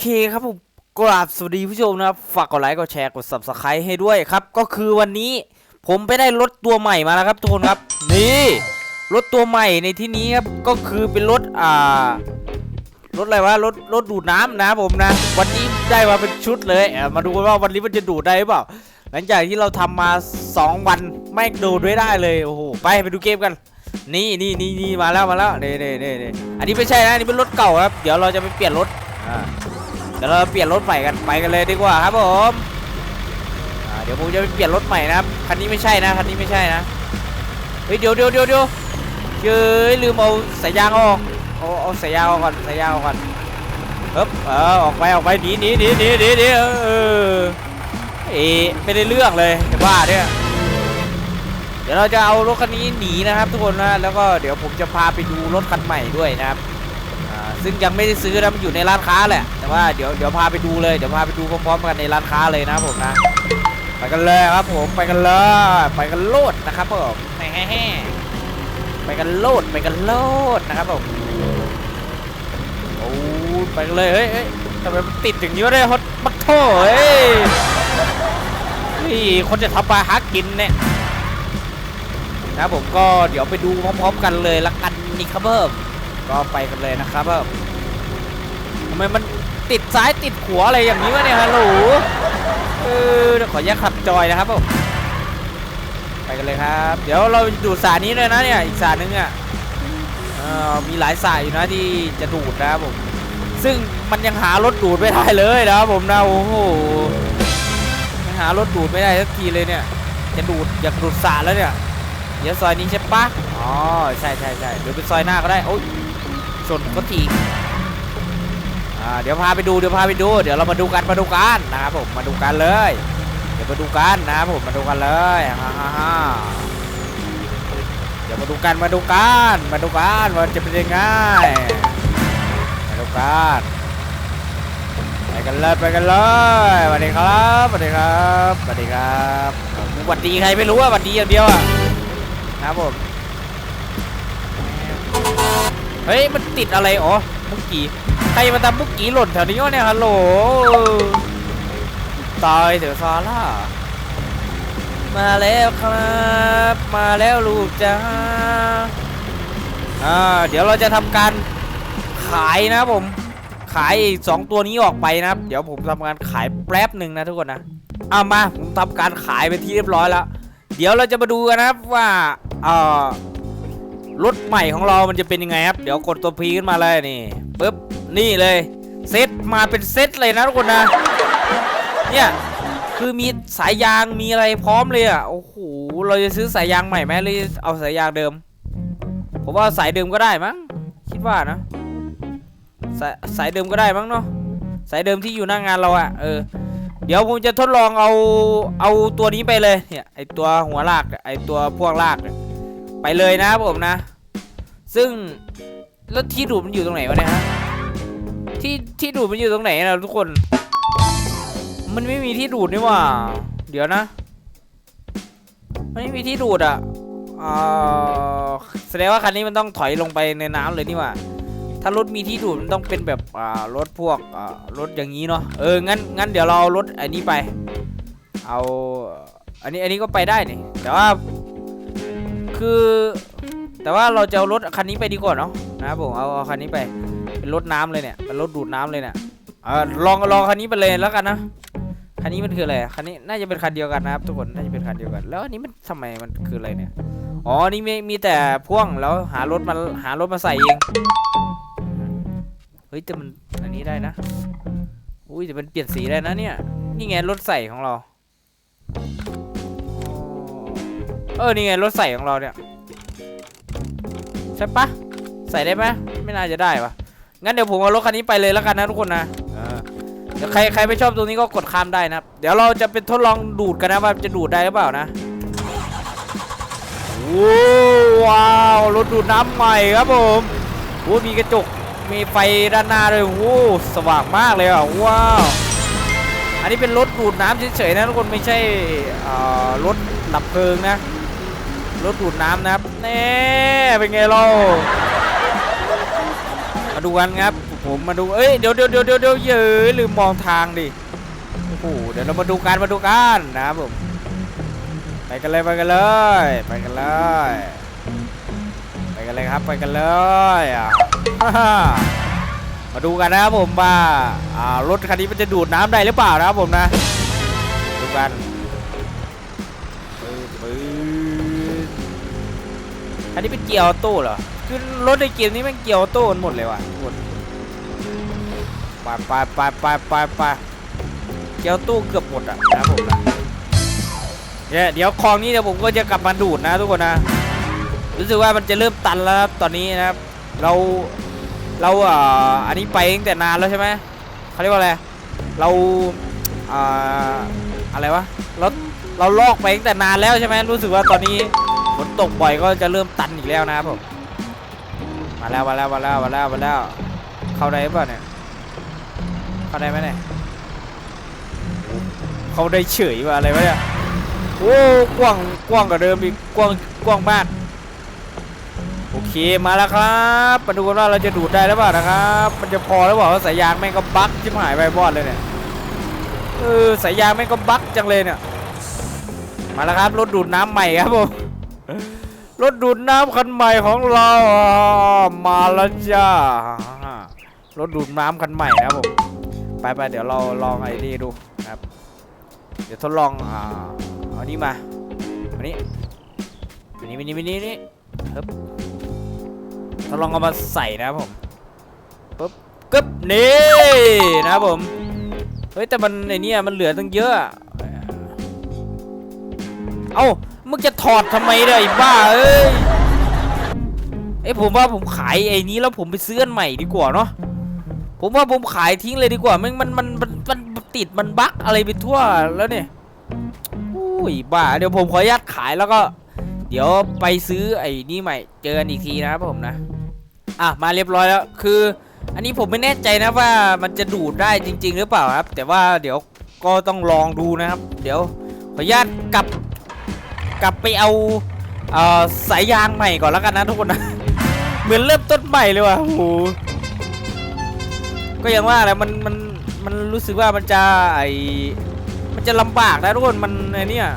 เคครับผมกราบสวัสดีผู้ชมนะครับ ฝากกดไลค์กดแชร์กด subscribe ให้ด้วยครับ ก็คือวันนี้ผมไปได้รถตัวใหม่มาแล้วครับทุกคนครับ นี่รถตัวใหม่ในที่นี้ครับก็คือเป็นรถอ่ารถอะไรวะรถรถดูดน้ำนะผมนะ วันนี้ได้มาเป็นชุดเลยมาดูกันว่าวันนี้มันจะดูดได้หรือเปล่า หลังจากที่เราทำมา 2 วันไม่ดูดไม่ได้เลยโอ้โหไปไปดูเกมกันนี่นี่นี่นี่มาแล้วมาแล้วนี่นี่นี่นี่อันนี้ไม่ใช่นะอันนี้เป็นรถเก่าครับ เดี๋ยวเราจะไปเปลี่ยนรถอ่า เดี๋ยวเราเปลี่ยนรถใหม่กันไปกันเลยดีกว่าครับผมเดี๋ยวผมจะเปลี่ยนรถใหม่นะครับคันนี้ไม่ใช่นะคันนี้ไม่ใช่นะเฮ้ยเดี๋ยวเดี๋ยวเดี๋ยวเดี๋ยวเฮ้ยลืมเอาสายยางออกเอาเอาสายยางออกก่อนสายยางออกก่อนปึ๊บเออออกไปออกไปหนีหนีหนีหนีหนีหนีเออเอเอ๊ะไม่ได้เรื่องเลยจะบ้าเนี่ยเดี๋ยวเราจะเอารถคันนี้หนีนะครับ ทุกคนนะแล้วก็เดี๋ยวผมจะพาไปดูรถคันใหม่ด้วยนะครับ ซึ่งยังไม่ได้ซื้อนะมันอยู่ในร้านค้าแหละแต่ว่าเดี๋ยวเดี๋ยวพาไปดูเลยเดี๋ยวพาไปดูพร้อมๆกันในร้านค้าเลยนะผมนะไปกันเลยครับผมไปกันเลยไปกันโลดนะครับผมแฮ่ๆไปกันโลดไปกันโลดนะครับผมโอ้ไปกันเลยเฮ้ยทำไมมันติดอย่างนี้วะเนี่ยฮอตบักโถ่เฮ้ยนี่คนจะทำปลาหากินเนี่ยนะผมก็เดี๋ยวไปดูพร้อมๆกันเลยละกันนี่ครับเพิ่ม ก็ไปกันเลยนะครับเพิ่มทำไมมันติดซ้ายติดขวาอะไรอย่างนี้วะเนี่ยฮัลโหลเออเดี๋ยวขอแยกขับจอยนะครับผมไปกันเลยครับ เดี๋ยวเราดูดสายนี้เลยนะเนี่ย อีกสายนึงอะมีหลายสายอยู่นะที่จะดูดนะครับผม ซึ่งมันยังหารถดูดไม่ได้เลยนะครับผมนะโอ้โหยังหารถดูดไม่ได้สักทีเลยเนี่ย จะดูดอยากดูดสายแล้วเนี่ย เดี๋ยวซอยนี้ใช่ปะอ๋อใช่ใช่ใช่เดี๋ยวเป็นซอยหน้าก็ได้โอ้ย ชนก็ทีเดี๋ยวพาไปดูเดี๋ยวพาไปดู เดี๋ยวเรามาดูกันมาดูกันนะครับผมมาดูกันเลย เดี๋ยวมาดูกันนะครับผมมาดูกันเลยฮ่าฮ่าฮ่าเดี๋ยวมาดูกันมาดูกันมาดูกันว่าจะเป็นยังไงมาดูกันไปกันเลยไปกันเลยสวัสดีครับสวัสดีครับสวัสดีครับสวัสดีใครไม่รู้อะสวัสดีอย่างเดียวอะนะครับผม เฮ้ย มันติดอะไรอ๋อมุกกี้ใครมาทำมุกกี้หล่นแถวนี้วะเนี่ยฮัลโหลตายเถอะซาร่ามาแล้วครับ มาแล้วลูกจ้าอ่าเดี๋ยวเราจะทำการขายนะผม ขายสองตัวนี้ออกไปนะครับ เดี๋ยวผมทำการขายแป๊บหนึ่งนะทุกคนนะเอามาผมทำการขายไปที่เรียบร้อยแล้ว เดี๋ยวเราจะมาดูกันนะครับว่าเอ่อ รถใหม่ของเรามันจะเป็นยังไงครับ เดี๋ยวกดตัวพีขึ้นมาเลยนี่ปึ๊บนี่เลยเซตมาเป็นเซตเลยนะทุกคนนะ เนี่ยคือมีสายยางมีอะไรพร้อมเลยอะโอ้โหเราจะซื้อสายยางใหม่ไหมหรือเอาสายยางเดิม ผมว่าสายเดิมก็ได้มั้งคิดว่านะสายสายเดิมก็ได้มั้งเนาะสายเดิมที่อยู่หน้างานเราอะเออเดี๋ยวผมจะทดลองเอาเอาตัวนี้ไปเลยเนี่ยไอตัวหัวลากไอตัวพวกลากเนี่ย ไปเลยนะผมนะ ซึ่งแล้วที่ดูดมันอยู่ตรงไหนวะเนี่ยฮะที่ที่ดูดมันอยู่ตรงไหนนะทุกคน มันไม่มีที่ดูดนี่หว่า เดี๋ยวนะมันไม่มีที่ดูดอะอ่าแสดงว่าคันนี้มันต้องถอยลงไปในน้ำเลยนี่หว่า ถ้ารถมีที่ดูดมันต้องเป็นแบบรถพวกรถอย่างนี้เนาะ เออ งั้น งั้นเดี๋ยวเราเอารถอันนี้ไป เอา อันนี้ อันนี้ก็ไปได้นี่ แต่ว่า คือ แต่ว่าเราจะเอารถคันนี้ไปดีกว่าเนาะนะครับผมเอาเอาคันนี้ไปเป็นรถน้ำเลยเนี่ยเป็นรถดูดน้ำเลยเนี่ยเออลองลองคันนี้ไปเลยแล้วกันนะคันนี้มันคืออะไรคันนี้น่าจะเป็นคันเดียวกันนะครับ ทุกคนน่าจะเป็นคันเดียวกัน แล้วอันนี้มันทำไมมันคืออะไรเนี่ยอ๋อนี่มีมีแต่พ่วงแล้วหารถมาหารถมาใส่เองเฮ้ยแต่มันอันนี้ได้นะอุ้ยแต่มันเปลี่ยนสีได้นะเนี่ยนี่ไงรถใส่ของเรา เออนี่ไงรถใส่ของเราเนี่ยใช่ปะใส่ได้ไหมไม่น่าจะได้ปะงั้นเดี๋ยวผมเอารถคันนี้ไปเลยแล้วกันนะทุกคนนะเออเดี๋ยวใครใครไม่ชอบตรงนี้ก็กดข้ามได้นะครับเดี๋ยวเราจะเป็นทดลองดูดกันนะว่าจะดูดได้หรือเปล่านะโอ้ว้าวรถดูดน้ำใหม่ครับผมโอ้มีกระจกมีไฟด้านหน้าด้วยโอ้โหสว่างมากเลยอะว้าวอันนี้เป็นรถดูดน้ำเฉยๆนะทุกคนไม่ใช่เอ่อรถดับเพลิงนะ รถดูดน้ำนะครับแน่เป็นไงเรามาดูกันครับ ผมมาดูเอ้ยเดี๋ยวเดี๋ยวเดี๋ยวเดี๋ยวเดี๋ยวเย้ยลืมมองทางดิโอ้โหเดี๋ยวเรามาดูกันมาดูกันนะครับผมไปกันเลยไปกันเลยไปกันเลยไปกันเลยครับไปกันเลยมาดูกันนะครับผมว่าอ่ารถคันนี้มันจะดูดน้ำได้หรือเปล่านะครับผมนะดูกัน อันนี้เป็นเกียร์ออโต้เหรอ คือรถในเกมนี้มันเกียร์ออโต้กันหมดเลยว่ะทุกคนไปไปไปไปไปไปเกียร์ออโต้เกือบหมดอะนะครับผมนะเนี่ยเดี๋ยวคลองนี้เดี๋ยวผมก็จะกลับมาดูดนะทุกคนนะ รู้สึกว่ามันจะเริ่มตันแล้วครับตอนนี้นะครับ เราเราเอ่ออันนี้ไปตั้งแต่นานแล้วใช่ไหมเขาเรียกว่าอะไร เราเอ่ออะไรวะ เราเราลอกไปตั้งแต่นานแล้วใช่ไหมรู้สึกว่าตอนนี้ฝ นตกบ่อยก็จะเริ่มตันอีกแล้วนะครับผมมาแล้วมาแล้วมาแล้วมาแล้วมาแล้ว เข้าได้เปล่าเนี่ย เข้าได้ไหมเนี่ย เข้าได้เฉยว่าอะไรวะเนี่ย โอ้กว้างกว้างกว่าเดิมอีกกว้างกว้างมากโอเคมาแล้วครับมาดูกันว่าเราจะดูดได้หรือเปล่านะครับ มันจะพอหรือเปล่าว่าสายยางแม่งก็บั๊กชิบหายไปบอดเลยเนี่ยเออสายยางแม่งก็บั๊กจังเลยเนี่ย มาแล้วครับรถดูดน้ำใหม่ครับผม รถดูดน้ำคันใหม่ของเรามาแล้วจ้ารถดูดน้ำคันใหม่นะครับผมไปไปเดี๋ยวเราลองไอ้นี่ดูนะครับ เดี๋ยวทดลองอ่าเอานี่มาอันนี้อันนี้อันนี้อันนี้อันนี้เราลองเอามาใส่นะครับผมปุ๊บกึ๊บนี่นะครับผมเฮ้ยแต่มันไอเนี่มันเหลือตั้งเยอะอะเอ้า มึงจะถอดทำไมเนี่ยไอ้บ้าเอ้ยไอผมว่าผมขายไอ้นี้แล้วผมไปซื้ออันใหม่ดีกว่าเนาะผมว่าผมขายทิ้งเลยดีกว่าแม่งมันมันมันมันมันติดมันบั๊กอะไรไปทั่วแล้วเนี่ยอุ้ยบ้าเดี๋ยวผมขออนุญาตขายแล้วก็ เดี๋ยวไปซื้อไอ้นี่ใหม่ เจอกันอีกทีนะครับผมนะอะมาเรียบร้อยแล้วคือ อันนี้ผมไม่แน่ใจนะว่ามันจะดูดได้จริง ๆ หรือเปล่าครับ แต่ว่าเดี๋ยวก็ต้องลองดูนะครับ เดี๋ยวขออนุญาตกลับ กลับไปเอาเอ่อสายยางใหม่ก่อนแล้วกันนะทุกคนนะ เหมือนเริ่มต้นใหม่เลยว่ะโอ้โหก็ย่างว่าแหละมันมันมันรู้สึกว่ามันจะไอมันจะลำบากนะทุกคนมันไอเนี่ย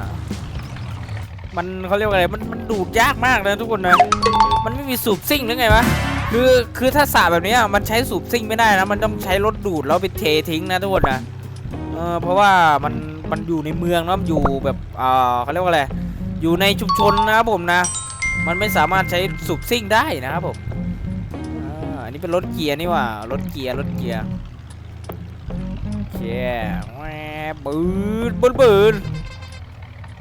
มันเขาเรียกว่าอะไรมันมันดูดยากมากนะทุกคนนะมันไม่มีสูบซิ่งหรือไงวะคือคือถ้าสระแบบนี้มันใช้สูบซิ่งไม่ได้นะ มันต้องใช้รถดูดแล้วไปเททิ้งนะทุกคนนะเออเพราะว่ามันมันอยู่ในเมืองเนอะมันอยู่แบบเอ่อเขาเรียกว่าอะไร อยู่ในชุมชนนะครับผมนะ มันไม่สามารถใช้สูบซิ่งได้นะครับผมอันนี้เป็นรถเกียร์นี่ว่ารถเกียร์รถเกียร์โอเคแหวบืนปืนปืน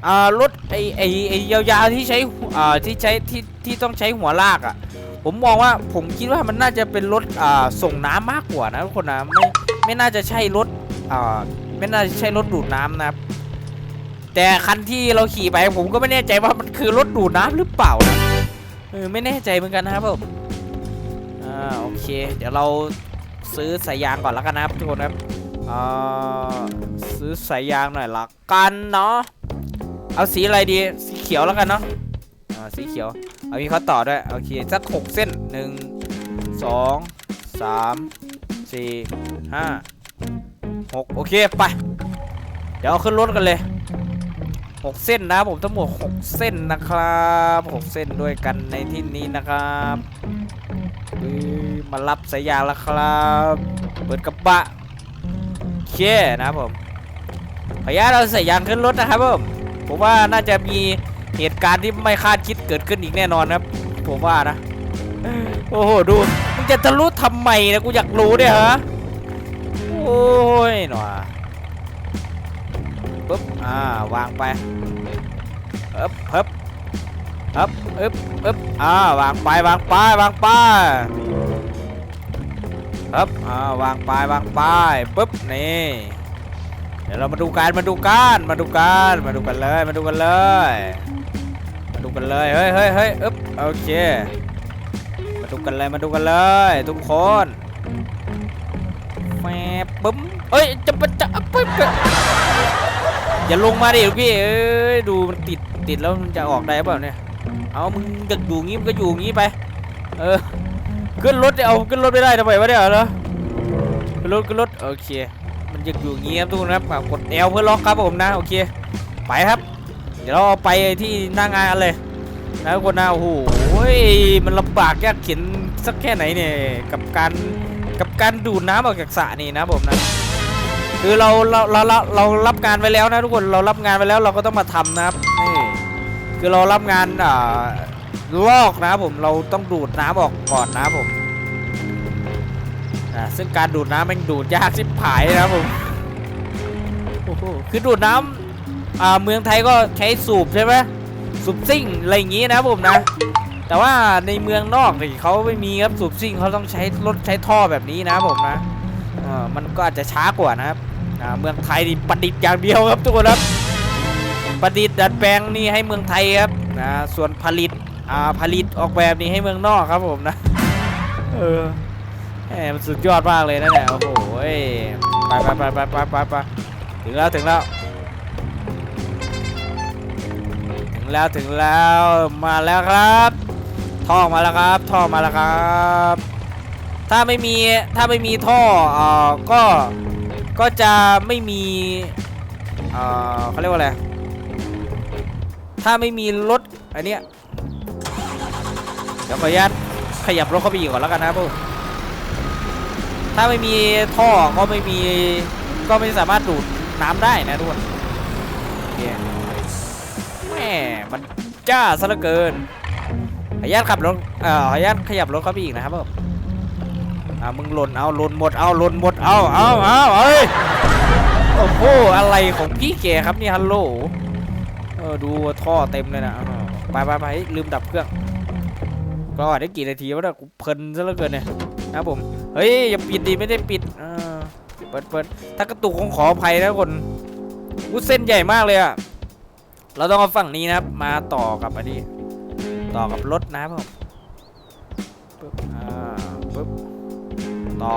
อ่ารถไอไอไอยาวๆที่ใช้อ่าที่ใช้ที่ที่ต้องใช้หัวลากอะ ผมมองว่าผมคิดว่ามันน่าจะเป็นรถอ่าส่งน้ำมากกว่านะทุกคนนะไม่ไม่น่าจะใช่รถอ่าไม่น่าจะใช่รถดูดน้ำนะครับ แต่คันที่เราขี่ไปผมก็ไม่แน่ใจว่ามันคือรถดูดน้ำหรือเปล่านะเออไม่แน่ใจเหมือนกันนะครับผมอ่าโอเค เดี๋ยวเราซื้อสายยางก่อนแล้วกันนะครับทุกคนครับอ่าซื้อสายยางหน่อยละกันเนาะเอาสีอะไรดีสีเขียวแล้วกันเนาะอ่าสีเขียวเอามีเขาต่อด้วยโอเคสักหกเส้นหนึ่งสองสามสี่ห้าหกโอเคไป เดี๋ยวขึ้นรถกันเลย หกเส้นนะผมทั้งหมดหกเส้นนะครับหกเส้นด้วยกันในที่นี้นะครับมารับสายยางแล้วครับ เปิดกระบะเคนะผมขออนุญาเราใส่ยางขึ้นรถนะครับผมผมว่าน่าจะมีเหตุการณ์ที่ไม่คาดคิดเกิดขึ้นอีกแน่นอนครับ ผมว่านะ โอ้โหดูมึงจะทะลุทำไมนะกูอยากรู้เนี่ยฮะโอ้ยหนอ ปุ๊บอ่าวางไปเอ๊บเอ๊บเอ๊บเอ๊บเอ๊บอ่าวางไปวางไปวางไปเอ๊บอ่าวางไปวางไปปุ๊บนี่เดี๋ยวเรามาดูกันมาดูกันมาดูกันมาดูกันเลยมาดูกันเลยมาดูกันเลยเฮ้ยเฮ้ยเฮ้ยอ๊บโอเคมาดูกันเลยมาดูกันเลยทุกคนแมบบึ้มเอ้ยจะปะจะปึ๊บปึ๊บ อย่าลงมาดิพี่เอ้ยดูมันติดติดแล้วมันจะออกได้เปล่าเนี่ยเอามึงจะอยู่งี้มึงก็อยู่งี้ไปเออขึ้นรถดิเอาขึ้นรถไม่ได้ทำไมวะเนี่ยเหรอรถขึ้นรถโอเค มันยังอยู่งี้ครับทุกคนครับอะกด L เพื่อล็อกครับผมนะโอเคไปครับ เดี๋ยวเราไปที่หน้างานเลยนะทุกคนนะโอ้โหมันลำบากยากเข็นสักแค่ไหนเนี่ยกับการกับการดูดน้ำออกจากสระนี่นะผมนะ คือเราเราเราเราเรารับงานไว้แล้วนะทุกคนเรารับงานไว้แล้วเราก็ต้องมาทำนะครับนี่คือเรารับงานอ่าลอกนะครับผมเราต้องดูดน้ำออกก่อนนะครับผมอ่าซึ่งการดูดน้ำมันดูดยากชิบหายนะครับผมโอ้โหคือดูดน้ำอ่าเมืองไทยก็ใช้สูบใช่ไหมสูบซิ่งอะไรอย่างงี้นะครับผมนะ แต่ว่าในเมืองนอกนี่เขาไม่มีครับสูบซิ่งเขาต้องใช้รถใช้ท่อแบบนี้นะครับผมนะเออมันก็อาจจะช้ากว่านะครับ อ่าเมืองไทยนี่ประดิษฐ์อย่างเดียวครับทุกคนครับประดิษฐ์ดัดแปลงนี่ให้เมืองไทยครับนะส่วนผลิตอ่าผลิตออกแบบนี่ให้เมืองนอกครับผมนะเออแหมมันสุดยอดมากเลยนะเนี่ยโอ้โหไปไปไปไปไปไปไปถึงแล้วถึงแล้ว ถึงแล้วถึงแล้วมาแล้วครับท่อมาแล้วครับ ท่อมาแล้วครับ ถ้าไม่มีถ้าไม่มีท่อเอ่อก็ ก็จะไม่มีเอ่อเขาเรียกว่าอะไร ถ้าไม่มีรถอันเนี้ยเดี๋ยวขออนุญาตขยับรถเข้าไปอีกก่อนแล้วกันนะครับผมถ้าไม่มีท่อก็ไม่มีก็ไม่สามารถดูดน้ำได้นะทุกคนแม่มันจ้าซะเหลือเกินขออนุญาตขับรถเอ่อขออนุญาตขยับรถเข้าไปอีกนะครับผม อ่ามึงหล่นเอาหล่นหมดเอาหล่นหมดเอาเอาเอาเอ้ยโอ้โหอะไรของพี่แกครับนี่ฮัลโหลเออดูท่อเต็มเลยนะอ้าวไปไปไปลืมดับเครื่องก็ได้กี่นาทีวะเนี่ยกูเพลินซะเหลือเกินเนี่ยนะผมเฮ้ยอย่าปิดดีไม่ได้ปิดอ่าเปิดเปิดถ้ากระตุกคงขออภัยนะคนกูเส้นใหญ่มากเลยอะเราต้องเอาฝั่งนี้นะครับ มาต่อกับอันนี้ ต่อกับรถนะครับผมอ่าปึ๊บ ต่อ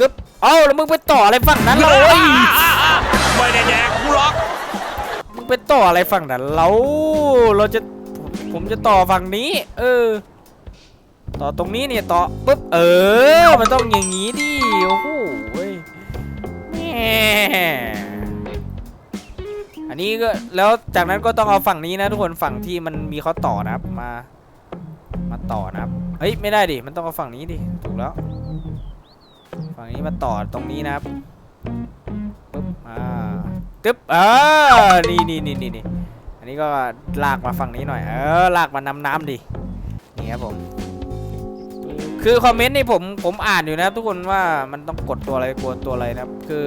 กึ๊บเอ้าแล้วมึงไปต่ออะไรฝั่งนั้นเราเอ้ยไม่ได้แดกกูหรอกมึงไปต่ออะไรฝั่งนั้นเราเราจะผมจะต่อฝั่งนี้ เออ ต่อตรงนี้เนี่ยต่อปึ๊บเออ มันต้องอย่างนี้ดิโอ้โหเว้ยแหม่อันนี้ก็แล้วจากนั้นก็ต้องเอาฝั่งนี้นะทุกคนฝั่งที่มันมีเขาต่อนะครับมา มาต่อนะครับเฮ้ยไม่ได้ดิมันต้องเอาฝั่งนี้ดิถูกแล้ว ฝั่งนี้มาต่อตรงนี้นะครับปึ๊บอ่าตึ๊บเออนี่นี่นี่นี่นี่อันนี้ก็ลากมาฝั่งนี้หน่อยเออลากมานำน้ำดินี่ครับผมคือคอมเมนต์นี่ผมผมอ่านอยู่นะครับทุกคนว่ามันต้องกดตัวอะไรกดตัวอะไรนะครับ คือ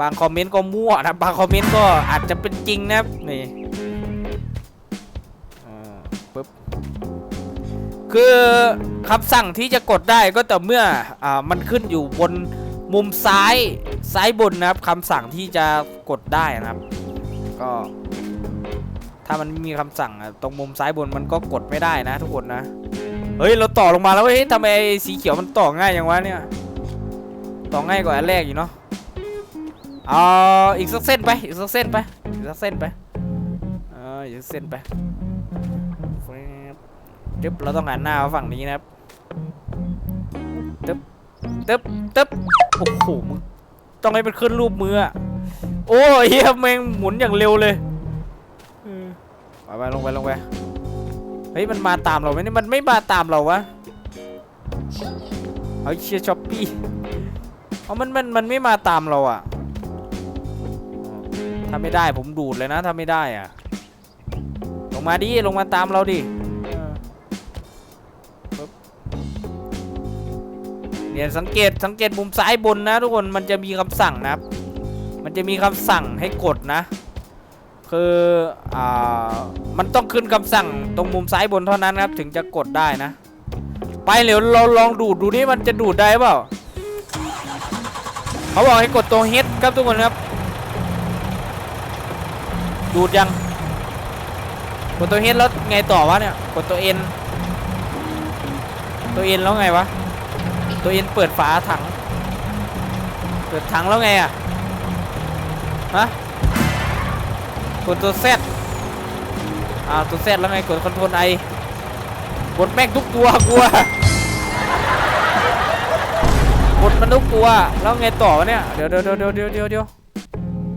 บางคอมเมนต์ก็มั่วนะบางคอมเมนต์ก็อาจจะเป็นจริงนะครับนี่ คือคำสั่งที่จะกดได้ก็แต่เมื่ออ่ามันขึ้นอยู่บนมุมซ้ายซ้ายบนนะครับคำสั่งที่จะกดได้นะครับ ก็ ถ้ามันไม่มีคำสั่งอะตรงมุมซ้ายบนมันก็กดไม่ได้นะทุกคนนะเฮ้ยเราต่อลงมาแล้วเฮ้ยทำไมสีเขียวมันต่อง่ายอย่างวะเนี่ยต่อง่ายกว่าอันแรกอยู่เนาะเอาอีกสักเส้นไปอีกสักเส้นไปอีกสักเส้นไปเอออีกสักเส้นไป ตึ๊บเราต้องหันหน้ามาฝั่งนี้นะครับตึ๊บตึ๊บตึ๊บโอ้โหมึงต้องให้มันขึ้นรูปมืออะโอ้ยเฮียแม่งหมุนอย่างเร็วเลยไปไปลงไปลงไปเฮ้ยมันมาตามเราไหมนี่มันไม่มาตามเราวะเอาเชียร์ช้อปปี้เอามันมันมันไม่มาตามเราอะถ้าไม่ได้ผมดูดเลยนะถ้าไม่ได้อะลงมาดิลงมาตามเราดิ เนี่ยสังเกตสังเกตมุมซ้ายบนนะทุกคนมันจะมีคำสั่งนะครับ มันจะมีคำสั่งให้กดนะ คืออ่ามันต้องขึ้นคำสั่งตรงมุมซ้ายบนเท่านั้นครับ ถึงจะกดได้นะ ไปเดี๋ยวเราลองดูดดูนี่มันจะดูดได้เปล่าเขาบอกให้กดตัวเฮดครับทุกคนครับ ดูดยัง กดตัวเฮดแล้วไงต่อวะเนี่ย กดตัวเอ็นตัวเอ็นแล้วไงวะ ตัวเอ็นเปิดฝาถัง เปิดถังแล้วไงอะฮะ กดตัวเซตอ่าตัวเซตแล้วไง กดคอนโทรลไอกดแม่งทุกตัวกลัวกดมันทุกตัว แล้วไงต่อวะเนี่ย เดี๋ยวเดี๋ยวเดี๋ยวเดี๋ยวเดี๋ยวเดี๋ยว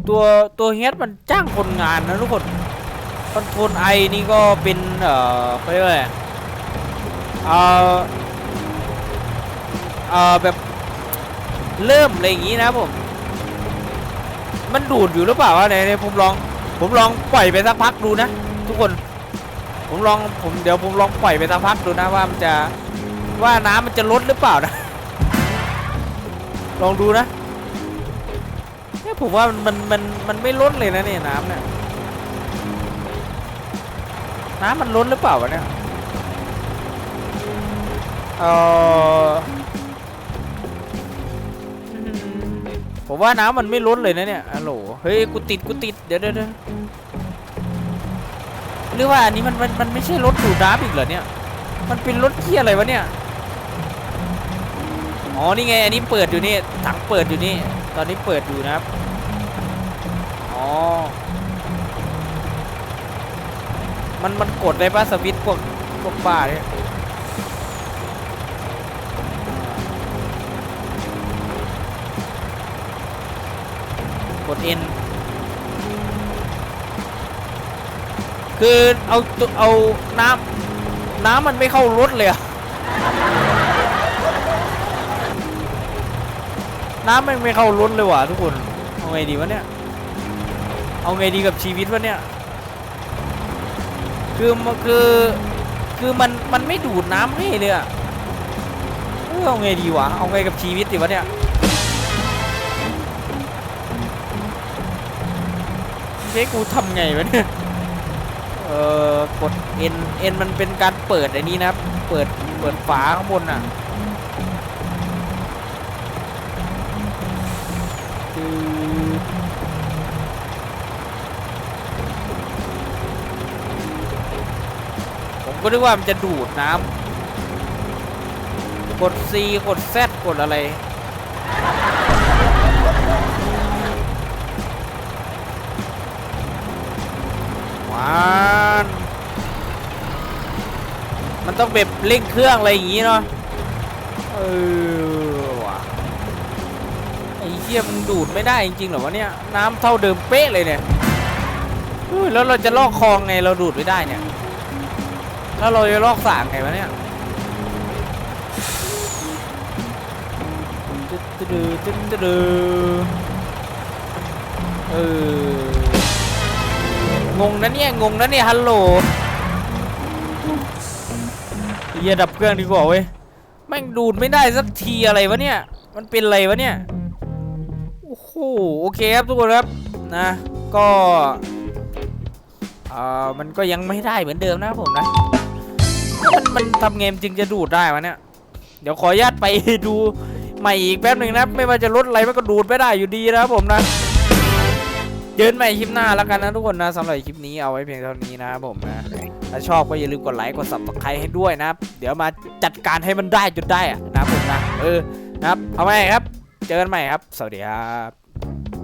ตัวตัวเฮดมันจ้างคนงานนะทุกคนคอนโทรลไอนี่ก็เป็น เอ่อเขาเรียกว่าอะไรเอ่อ อ่อแบบเริ่มอะไรอย่างงี้นะผม มันดูดอยู่หรือเปล่าวะไหนไหนผมลอง ผมลองปล่อยไปสักพักดูนะ ทุกคน ผมลองผมเดี๋ยวผมลองปล่อยไปสักพักดูนะว่ามันจะว่าน้ำมันจะลดหรือเปล่านะ ลองดูนะเนี่ยผมว่ามันมันมันมันไม่ลดเลยนะเนี่ยน้ำเนี่ยน้ำมันลดหรือเปล่าวะเนี่ยเออ ผมว่าน้ำมันไม่ลดเลยนะเนี่ยฮัลโหลเฮ้ยกูติดกูติดเดี๋ยวเดี๋ยวเดี๋ยวหรือว่าอันนี้มันมันมันไม่ใช่รถดูดน้ำอีกเหรอเนี่ย มันเป็นรถเที่ยอะไรวะเนี่ยอ๋อนี่ไงอันนี้เปิดอยู่นี่ถังเปิดอยู่นี่ ตอนนี้เปิดอยู่นะครับอ๋อมันมันกดได้ปะสวิตช์พวกพวกบ้าเนี่ย กด N คือเอาเอาน้ำน้ำมันไม่เข้ารถเลยอะน้ำมันไม่เข้ารถเลยว่ะทุกคน เอาไงดีวะเนี่ย เอาไงดีกับชีวิตวะเนี่ย คือมันคือคือมันมันไม่ดูดน้ำให้เลยอะเออเอาไงดีวะ เอาไงกับชีวิตดีวะเนี่ย เจ๊กูทำไงวะเนี่ย เออกด N N มันเป็นการเปิดไอ้นี้นะ เปิด เปิดฝาข้างบนอะผมก็นึกว่ามันจะดูดน้ำกด C กด Z กดอะไร มันมันต้องแบบเร่งเครื่องอะไรอย่างงี้เนาะเออว่ะไอ้เหี้ยมันดูดไม่ได้จริงๆหรอวะเนี่ยน้ำเท่าเดิมเป๊ะเลยเนี่ยเฮ้ยแล้วเราจะลอกคลองไงเราดูดไม่ได้เนี่ยแล้วเราจะลอกสางไงวะเนี่ยตึ๊ดตึ๊ดตึ๊ดตึ๊ดเออ งงนะเนี่ย งงนะเนี่ยฮัลโหลเฮียดับเครื่องดีกว่าเว้ยแม่งดูดไม่ได้สักทีอะไรวะเนี่ย มันเป็นอะไรวะเนี่ย โอ้โห โอเคครับทุกคนครับ นะ ก็เอ่อมันก็ยังไม่ได้เหมือนเดิมนะครับผมนะ มันมันทำไงมันจึงจะดูดได้วะเนี่ย เดี๋ยวขออนุญาตไปดูใหม่อีกแป๊บหนึ่งนะ ไม่ว่าจะลดอะไรมันก็ดูดไม่ได้อยู่ดีนะครับผมนะ เดินใหม่คลิปหน้าแล้วกันนะทุกคนนะสำหรับคลิปนี้เอาไว้เพียงเท่านี้นะครับผมนะถ้าชอบก็อย่าลืมกดไลค์กดซับสไครต์ให้ด้วยนะครับ เดี๋ยวมาจัดการให้มันได้จนได้อะนะผมนะเออนะครับเอาไว้ครับ เจอกันใหม่ครับ สวัสดีครับ